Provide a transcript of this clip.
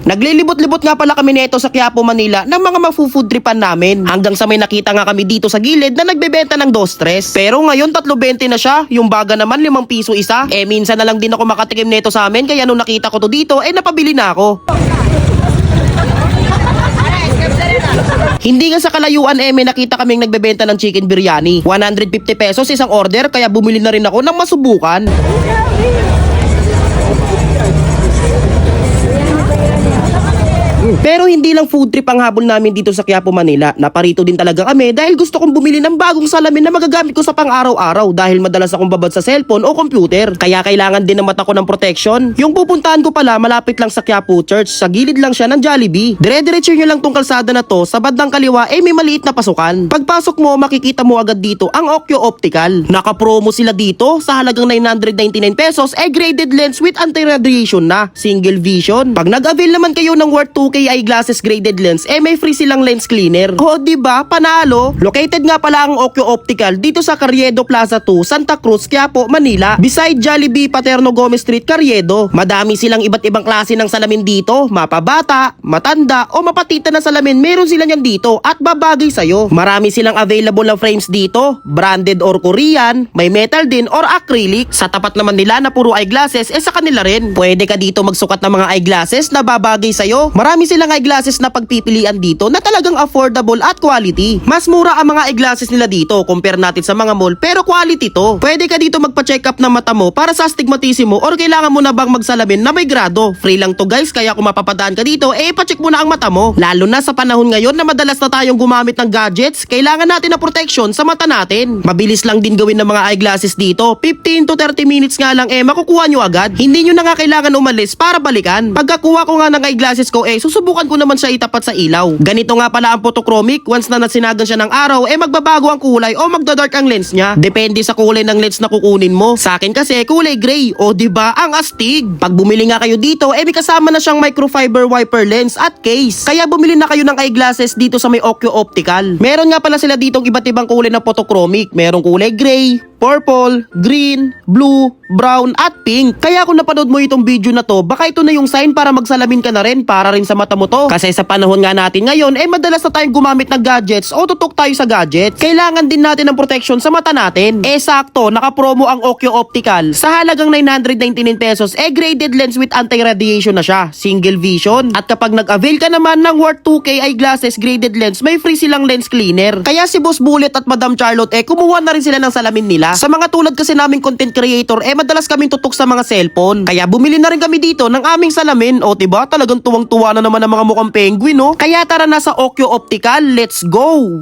Naglilibot-libot nga pala kami nito sa Quiapo, Manila ng mga mafu-food tripan namin. Hanggang sa may nakita nga kami dito sa gilid na nagbebenta ng dos tres. Pero ngayon 3.20 na siya, yung baga naman 5 piso isa. Eh minsan na lang din ako makatikim nito sa amin kaya nung nakita ko to dito eh napabili na ako. Hindi nga sa kalayuan eh may nakita kaming nagbebenta ng chicken biryani. 150 pesos isang order kaya bumili na rin ako ng masubukan. Pero hindi lang food trip ang habol namin dito sa Quiapo, Manila. Naparito din talaga kami dahil gusto kong bumili ng bagong salamin na magagamit ko sa pang-araw-araw dahil madalas akong babad sa cellphone o computer. Kaya kailangan din ng mata ko ng protection. Yung pupuntahan ko pala malapit lang sa Quiapo Church. Sa gilid lang siya ng Jollibee. Dire-diretso nyo lang tong kalsada na to. Sa bandang kaliwa eh may maliit na pasukan. Pagpasok mo makikita mo agad dito ang Okyo Optical. Naka-promo sila dito sa halagang 999 pesos eh graded lens with anti-radiation na. Single vision. Pag nag-avail naman kayo ng worth 2K eyeglasses graded lens, eh may free silang lens cleaner. O di ba Panalo. Located nga pala ang Okyo Optical dito sa Carriedo Plaza 2, Santa Cruz, Quiapo, Manila. Beside Jollibee Paterno Gomez Street, Carriedo. Madami silang iba't ibang klase ng salamin dito. Mapabata, matanda, o mapatita na salamin, meron sila niyan dito at babagay sa'yo. Marami silang available na frames dito. Branded or Korean, may metal din or acrylic. Sa tapat naman nila na puro eyeglasses, eh sa kanila rin. Pwede ka dito magsukat ng mga eyeglasses na babagay sa'yo. Marami silang eyeglasses na pagpipilian dito na talagang affordable at quality. Mas mura ang mga eyeglasses nila dito compare natin sa mga mall pero quality to. Pwede ka dito magpa-check up ng mata mo para sa astigmatismo or kailangan mo na bang magsalamin na may grado. Free lang to guys kaya kung mapapadaan ka dito eh pa-check mo na ang mata mo. Lalo na sa panahon ngayon na madalas na tayong gumamit ng gadgets, kailangan natin na protection sa mata natin. Mabilis lang din gawin ng mga eyeglasses dito. 15 to 30 minutes nga lang eh makukuha nyo agad. Hindi nyo na nga kailangan umalis para balikan. Pagkakuha ko nga ng eyeglasses ko eh susubukan ko naman siya itapat sa ilaw. Ganito nga pala ang photochromic. Once na nasinagan siya ng araw eh magbabago ang kulay o magdadark ang lens niya. Depende sa kulay ng lens na kukunin mo. Sa akin kasi kulay gray o di ba ang astig. Pag bumili nga kayo dito eh may kasama na siyang microfiber wiper lens at case. Kaya bumili na kayo ng eyeglasses dito sa may Okyo Optical. Meron nga pala sila ditong iba't ibang kulay na photochromic. Merong kulay gray, purple, green, blue, brown, at pink. Kaya kung napanood mo itong video na to, baka ito na yung sign para magsalamin ka na rin para rin sa mata mo to. Kasi sa panahon nga natin ngayon, eh madalas na tayong gumamit ng gadgets o tutok tayo sa gadgets. Kailangan din natin ng protection sa mata natin. Eh sakto, nakapromo ang Okyo Optical. Sa halagang 999 pesos, eh graded lens with anti-radiation na siya. Single vision. At kapag nag-avail ka naman ng worth 2K eyeglasses graded lens, may free silang lens cleaner. Kaya si Boss Bullet at Madam Charlotte, eh kumuha na rin sila ng salamin nila. Sa mga tulad kasi naming content creator, eh madalas kaming tutok sa mga cellphone. Kaya bumili na rin kami dito ng aming salamin. O diba, talagang tuwang-tuwa na naman ang mga mukhang penguin, no? Kaya tara na sa Okyo Optical, let's go!